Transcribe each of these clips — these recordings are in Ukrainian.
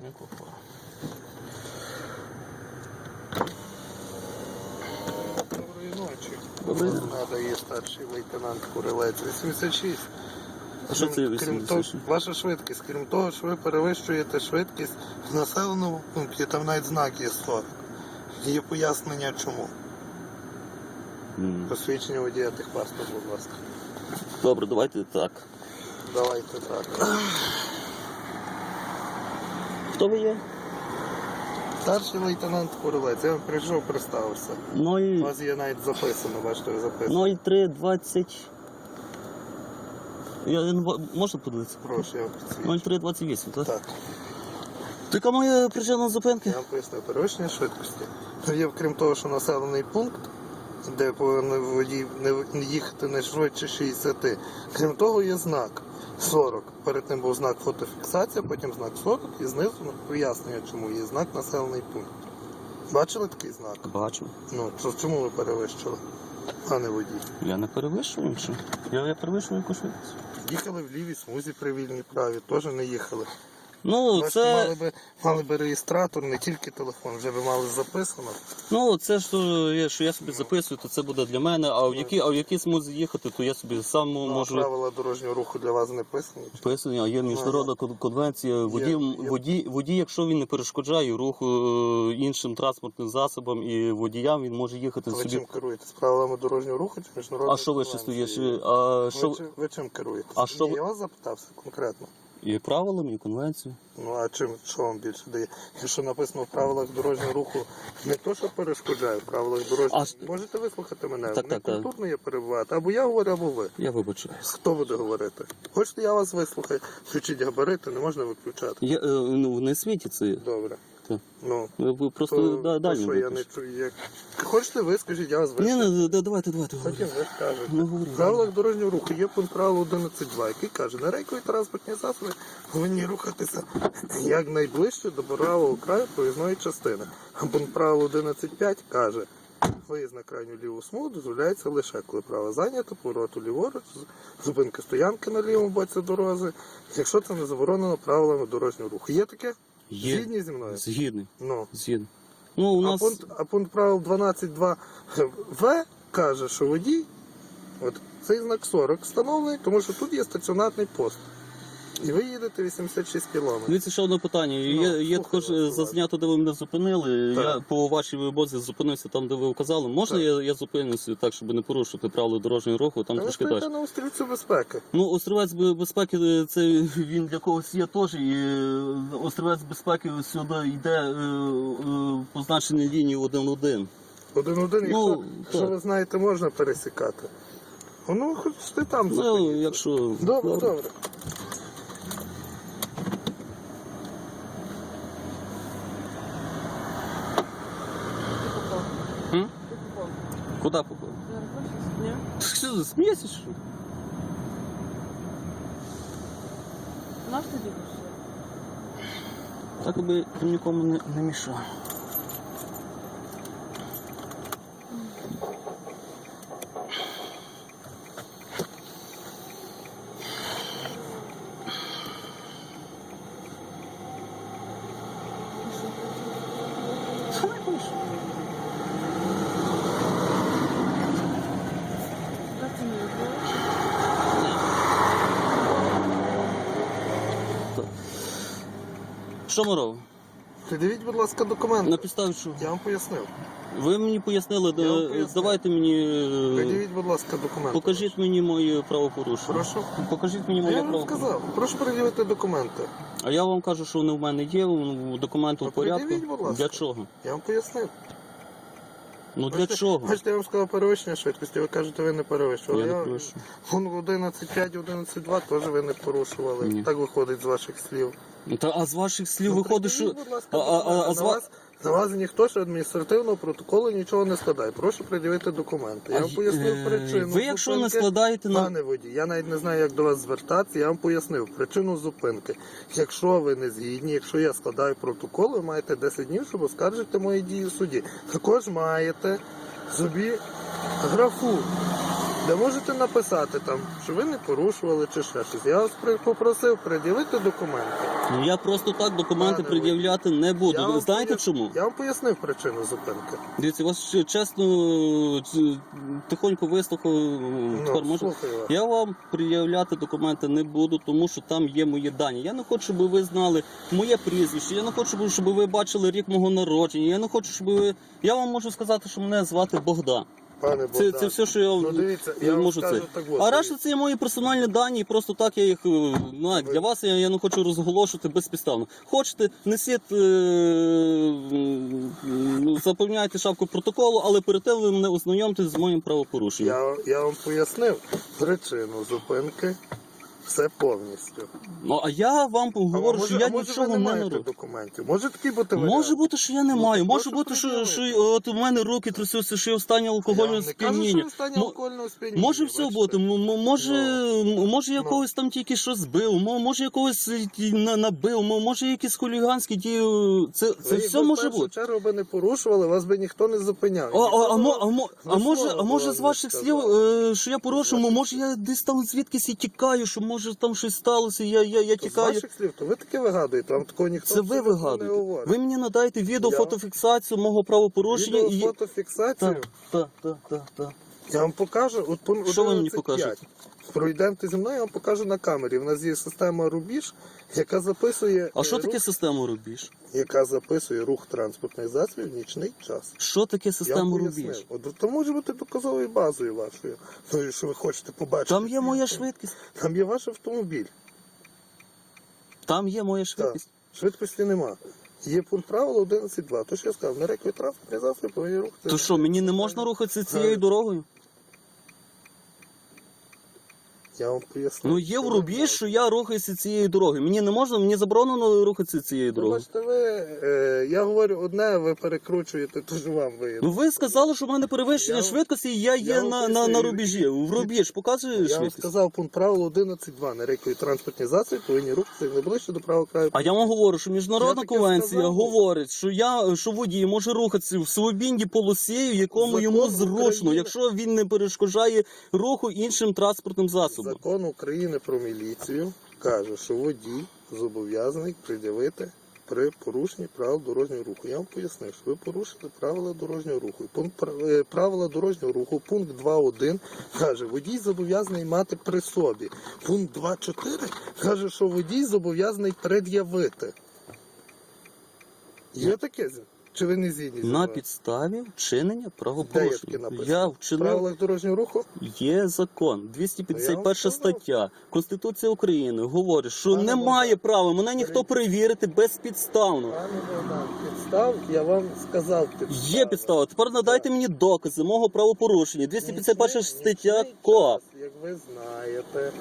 Мікрофон. Доброї ночі. Добрий день. Надає старший лейтенант Курилець. 86. А що це Крім 86? того, ваша швидкість, крім того, що ви перевищуєте швидкість в населеному пункті, там навіть знак є 40. Є пояснення чому. М. Посвідчення водія техпаспорт, будь ласка. Добре, давайте так. Давайте так. Хто ви є? Старший лейтенант Курилець, я вам прийшов, представився. У вас є навіть записано, бачите, ви записано. 03 20... Я, я не можна подивитися? Прошу, я вам підсвічу. 03 28, так? Так. Така моя причина зупинки? Я вам поясню, перевищення швидкості. Є, крім того, що населений пункт, де повинен водій не їхати не швидше 60. Крім того, є знак 40. Перед тим був знак фотофіксація, потім знак 40 і знизу пояснення, чому є знак населений пункт. Бачили такий знак? Бачу. Ну, то чому ви перевищили, а не водій? Я не перевищую нічого. Я, я перевищую яку швидкість. Їхали в лівій смузі при вільній праві, теж не їхали. Ну, Бачите, це... мали, би, мали би реєстратор, не тільки телефон, вже би мали записано. Ну, це що я, що я собі записую, то це буде для мене. А в які, а в які смузі їхати, то я собі сам Ну, можу правила дорожнього руху для вас не писані. чи? пояснення. А є міжнародна кон- конвенція. Водій, є. водій, водій, якщо він не перешкоджає руху е, іншим транспортним засобам і водіям, він може їхати Ви собі. чим керуєтесь? Правилами дорожнього руху чи міжнародною А що ви ще стоїш? А Ви, що ви чим керуєтесь? А що Я вас запитався конкретно. І правилами, і конвенцією? Ну а чим що вам більше дає? Якщо написано в правилах дорожнього руху, не то, що перешкоджає, в правилах дорожнього А можете вислухати мене? Так, так, так. культурно є перебувати. Або я говорю, або ви. Я вибачаюсь. Хто буде говорити? Хочете, я вас вислухаю. Включіть габарити, не можна виключати. Я, е, ну, не світиться. Добре. Так. Ну, Ви просто то, да, то далі. що я не чую. Як... Хочете ви, скажіть, я вас Ні, не, да- давайте, давайте. Потім ви скажете. Ну, говори. В правилах дорожнього руху є пункт правил 11.2, який каже, на рейкові транспортні засоби повинні рухатися якнайближче до правого краю проїзної частини. А пункт правил 11.5 каже, виїзд на крайню ліву смугу дозволяється лише, коли право зайнято, повороту ліворуч, з- зупинка стоянки на лівому боці дороги, якщо це не заборонено правилами дорожнього руху. Є таке? Є. Згідні зі мною? Згідний. Ну. Згідний. Ну, у А пункт, а пункт правил 12.2 В каже, що водій, от цей знак 40 встановлений, тому що тут є стаціонарний пост. І ви їдете 86 кілометрів. Дивіться, ще одне питання. є є слухаю також вас, е, зазнято, де ви мене зупинили. Так. Я по вашій вибозі зупинився там, де ви вказали. Можна Так. я, я зупинюся так, щоб не порушити правила дорожнього руху, там Та ви трошки далі. на острівцю безпеки. Ну, острівець безпеки е, це він для когось є теж. І е, острівець безпеки сюди йде е, е, позначені лінії 1-1. Один-один, якщо, Ну, якщо так. ви знаєте, можна пересікати. Ну, хоч ти там Ну, якщо. Добре, добре. М? Куди Что за ти что ли? Наш тоді пішли. Так аби нікому не, не мішав. Що не хочеш? Працює. Що ми робимо? Придивіть, будь ласка, документи. На підставі що? Я вам пояснив. Ви мені пояснили, Я вам пояснив. давайте мені. е, Придивіть, будь ласка, документи. Покажіть мені моє правопорушення. Прошу. Покажіть мені моє Я вам правопорушення. сказав. Прошу передивити документи. А я вам кажу, що вони в мене є, документи в Ну, порядку. пред'явіть, будь ласка. Для чого? Я вам пояснив. Ну для Бачите- чого? Бачите, я вам сказав перевищення швидкості, ви кажете, ви не перевищували. Я не перевищую. Вон 11.5, 11.2 теж ви не порушували. Ні. Так виходить з ваших слів. Ну, Та а з ваших слів Ну, виходить, що. будь ласка, А, а, а, а на, з вас. вас, на вас ніхто ж адміністративного протоколу нічого не складає. Прошу придивити документи. Я вам пояснив е, причину. Ви якщо не зупинки. складаєте на. Пане водій, я навіть не знаю, як до вас звертатися, я вам пояснив причину зупинки. Якщо ви не згідні, якщо я складаю протокол, ви маєте 10 днів, щоб оскаржити мої дії в суді. Також маєте собі графу де можете написати там, що ви не порушували чи ще щось. Я вас при- попросив пред'явити документи. Ну я просто так документи Пане пред'являти не Я буду. вам знаєте пояс- чому? Я вам пояснив причину зупинки. Дивіться, вас ще чесно ц- тихонько вислухав. Тепер Ну, може. слухаю вас. Я вам пред'являти документи не буду, тому що там є мої дані. Я не хочу, щоб ви знали моє прізвище. Я не хочу, щоб ви бачили рік мого народження. Я не хочу, щоб ви. Я вам можу сказати, що мене звати Богдан. Пане Це, Богдан. це все, що я, Ну дивіться, я я вам можу скажу це. так от. А решта це є мої персональні дані, і просто так я їх е, ну, як для вас я, я не хочу розголошувати безпідставно. Хочете, несіть, е, м, заповняйте шапку протоколу, але перед тим ви мене ознайомте з моїм правопорушенням. Я, я вам пояснив причину зупинки. Все повністю. Ну а я вам говорю, може- що я може нічого не не документів. Може такий бути варіант? Може бути, що я не Ну, маю. Може бути, що, що от у мене руки трясуться, що я в стані Я вам алкогольного не кажу, що сп'яніння. ви в стані Мо- алкогольного сп'яніння. Може все бачите. бути, м- м- може, м- може Ну. якогось там тільки що збив, мо- може якогось е, ті- на- набив, мо- може якісь хуліганські дії. Це, це Ви, все якби може в першу бути. чергу би не порушували, вас би ніхто не зупиняв. А, а, а, мо- а, мо- а може, а може з не ваших слів, сказав. е, що я ваших може я десь там звідкись і тікаю, що може там щось сталося, я, я, я То З тікаю. ваших слів, то ви таке вигадуєте, вам такого ніхто Це ви вигадуєте. не говорить. Ви мені надаєте відео, Я- фотофіксацію мого правопорушення Відео, і. фотофіксацію, Так, так, так, так, так. Я вам покажу. От пункт Що ви мені 11.5. покажете? Пройдемте зі мною, я вам покажу на камері. У нас є система Рубіж, яка записує, А що е, таке рух, система рубіж? яка записує рух транспортних засобів в нічний час. Що таке Я вам система пояснив. рубіж? От то може бути доказовою базою вашою. Ну, що ви хочете побачити. Там є моя швидкість. Там є ваш автомобіль. Там є моя Так. швидкість. Швидкості нема. Є пункт правила 11.2. То що я сказав, на рейкові транспортні засоби повинні рухати. То що, мені не можна рухатися цією дорогою? Я вам поясню. Ну є в рубіж, що я рухаюся цією дорогою. Мені не можна, мені заборонено рухатися цією Ви дорогою. бачите, ви, е, я говорю одне, ви перекручуєте, то ж вам виїде. Ну ви сказали, що в мене перевищення Я- швидкості, і я є вам на, на, на пояснюю. рубежі. В рубіж показує Я вам швидкість. сказав пункт правила 11.2. На рейкові транспортні засоби повинні рухатися найближче до правого краю. А я вам говорю, що міжнародна таке конвенція сказав. говорить, що я що водій може рухатися в свобідній полосі, в якому Закон йому зручно, України- якщо він не перешкоджає руху іншим транспортним засобам. Закон України про міліцію каже, що водій зобов'язаний пред'явити при порушенні правил дорожнього руху. Я вам пояснив, що ви порушили правила дорожнього руху. Пункт е, правила дорожнього руху, пункт 2.1 каже, водій зобов'язаний мати при собі. Пункт 2.4 каже, що водій зобов'язаний пред'явити. Є таке? Чи ви не згідні? зі На мною? підставі вчинення Де є таке правопорушення. написано? Я В вчинив правилах дорожнього руху? Є закон, Ну, 251 сказав. стаття Конституції України говорить, що Пане немає Богдан, права мене ніхто перевірити безпідставно. Пане Богдан, підстав, я вам сказав підстав. Є підстава. Тепер надайте мені докази мого правопорушення. 251 стаття КОАП. Як ви знаєте,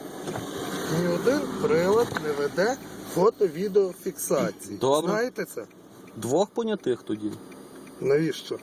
ні один прилад не веде фото-відеофіксації. Добре. Знаєте це? Двох понятих тоді. Навіщо?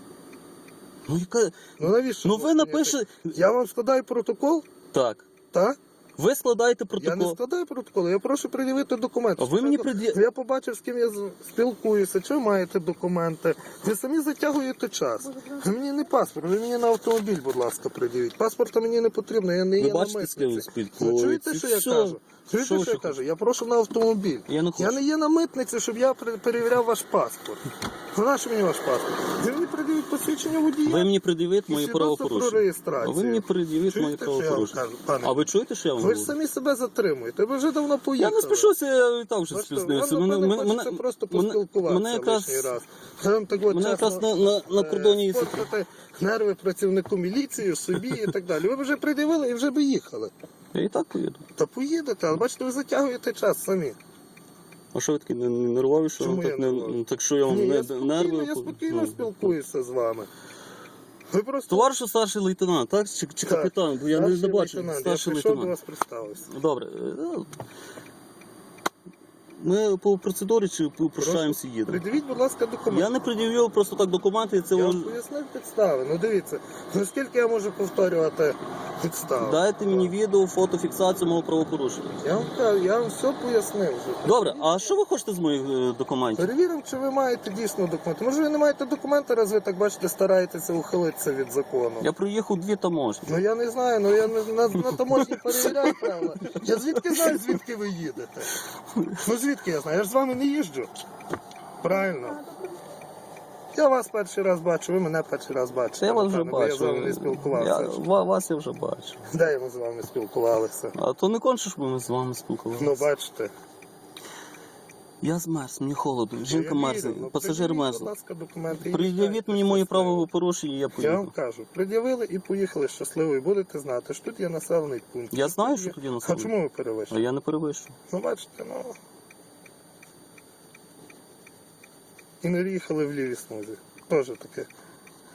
Ну яка. Ну навіщо? Ну ви напишете. Я вам складаю протокол, Так. так? Ви складаєте протокол. Я не складаю протокол, я прошу пред'явити документи. А ви мені пред'я- Я побачив, з ким я з- спілкуюся, чи ви маєте документи. Ви самі затягуєте час. Ви мені не паспорт, ви мені на автомобіль, будь ласка, пред'явіть. Паспорта мені не потрібно, я не Ви є бачите, на з ким ви Ну, чуєте, спілкуєтесь? що я Все. кажу? Чуєте, Що ви що я ще кажу? Я прошу на автомобіль. Я не хочу. Я не є на митниці, щоб я перевіряв ваш паспорт. Ну, нащо мені ваш паспорт? Ви мені пред'явіть посвідчення водія. Ви мені пред'явите і мої свідоцтво про правопорушення. А ви мені пред'явите мої Чуєте, що я вам правопорушення. кажу, пане? А ви чуєте, що я вам Ви ж самі себе затримуєте, ви вже давно Я не спішуся, я і так вже спізнився. Мене, мене, хочеться просто поспілкуватися мене якраз, лишній раз. Я вам так от мене якраз на, на, на кордоні е, спортити нерви працівнику міліції, собі і так далі. Ви б вже придивили і вже би їхали. Я і так поїду. Та поїдете, але бачите, ви затягуєте час самі. А що ви такі не- не нервові, що Чому я так не нервовий? так що я вам Ні, не я спокійно, нерви? я спокійно ну. спілкуюся з вами. Ви просто Товаришу старший лейтенант, так? Чи, чи Так, капітан? Бо я не, старший не бачу. лейтенант, Старший я прийшов до лейтенант. вас представився. Добре. е, ну, Ми по процедурі чи попрощаємося і їдемо? Придивіть, будь ласка, документи. Я не пред'явив просто так документи, це Я вам пояснив підстави. Ну дивіться, наскільки я можу повторювати підстави? Дайте мені відео, фотофіксацію мого правопорушення. Я вам кажу, я вам все пояснив вже. Добре, а що ви хочете з моїх е, документів? Перевіримо, чи ви маєте дійсно документи. Може, ви не маєте документи, раз ви так бачите, стараєтеся ухилитися від закону. Я проїхав дві таможні. Ну я не знаю, ну я не на, на таможні перевіряю правила. Я звідки знаю, звідки ви їдете? Ну звідки я знаю? Я ж з вами не їжджу. Правильно. Я вас перший раз бачу, ви мене перший раз бачите. Я вас вже Напевно, бо Я з вами не спілкувався. Я, ва- вас я вже бачу. Де ми з вами спілкувалися? А то не конче, щоб ми з вами спілкувалися. Ну бачите. Я змерз, мені холодно, Я жінка вірю, мерзне, ну, пасажир пред'явіть, мерзне. Будь ласка, документи. і Пред'явіть мені мої щасливо. правопорушення, і я Я вам поїду. кажу, пред'явили і поїхали щасливо, і будете знати, що тут є населений пункт. Я знаю, що тут є А населений чому ви А перевищили? я не перевищую. Ну бачите, ну. І не їхали в лівій смузі. Теж таке.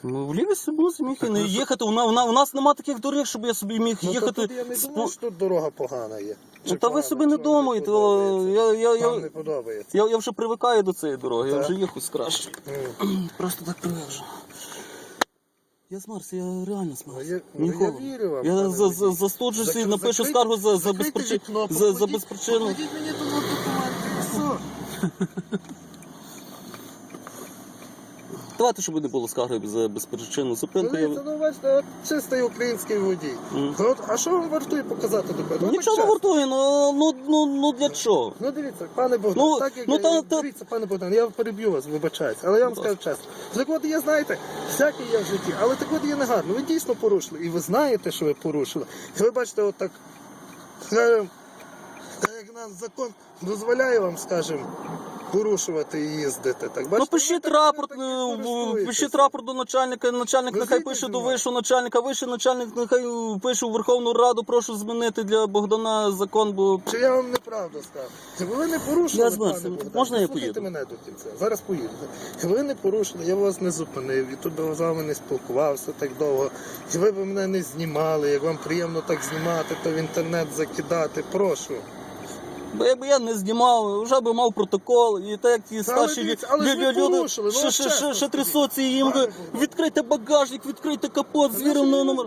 Ну, в лівій смузі міг і не їхати. У, на- у, на- у нас нема таких доріг, щоб я собі міг Ну, то їхати. тут я не з думаю, по- що тут дорога погана є. Ну, Чи та ви погана, собі не чи вам думаєте. подобається? Я, я, Вам не подобається. я, я вже привикаю до цієї дороги, я Так. вже їхав краще. Просто так привержу. Я змерз, я реально Ну, змерз. я, ну, я вірю вам. Я пане за, за, водій. застуджуся і напишу закрийте- скаргу за, за, закрийте вікно, за, за покладіть- безпричину. покладіть мені тут от документи, і все. Давайте, щоб не було скарги за безпричинну зупинку. Дивіться, ну бачите, от чистий український водій. Мгм. Ну, от, а що вам вартує показати документи? Ну, Нічого не вартує, ну, ну, ну, ну для чого? Ну дивіться, пане Богдан, Ну, так як ну, я, та- та- дивіться, пане Богдан, я переб'ю вас, вибачаюсь, але я вам Будь скажу чесно. Так от є, знаєте, всяке є в житті, але так от є негарно. Ви дійсно порушили, і ви знаєте, що ви порушили. І ви бачите, от так, скажем, так як нам закон дозволяє вам, скажімо, порушувати і їздити. Так, бачите, Ну пишіть рапорт, е, пишіть рапорт до начальника, начальник нехай згідні пише до мною? вищого начальника, вищий начальник нехай е, пише у Верховну Раду, прошу змінити для Богдана закон, бо Чи я вам неправду сказав? Чи ви не порушили, Я пане Богдан? Можна я Слухайте поїду? мене до кінця. Зараз поїду. І ви не порушили, я вас не зупинив, і тут з вами не спілкувався так довго. І ви б мене не знімали. Як вам приємно так знімати, то в інтернет закидати. Прошу. Бо якби я не знімав, вже би мав протокол, і так як ті старші дивіться, але ж ви люди порушили, ну, ще, ще, чесно ще, скажіть. трясуться і їм говорять, відкрийте багажник, відкрийте капот, звірив на номер.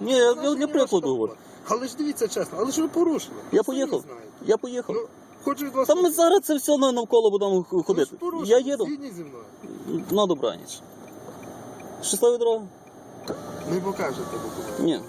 Ні, я, для прикладу говорю. Але ж дивіться чесно, але ж ви порушили. Я самі поїхав. знаєте. Я поїхав. Ну, хочу від вас. Та ми зараз це все на- навколо будемо х- Ви ходити. порушили, Я їду згідні зі мною. на добраніч. Щасливої дороги? Не покажете документи. Ні.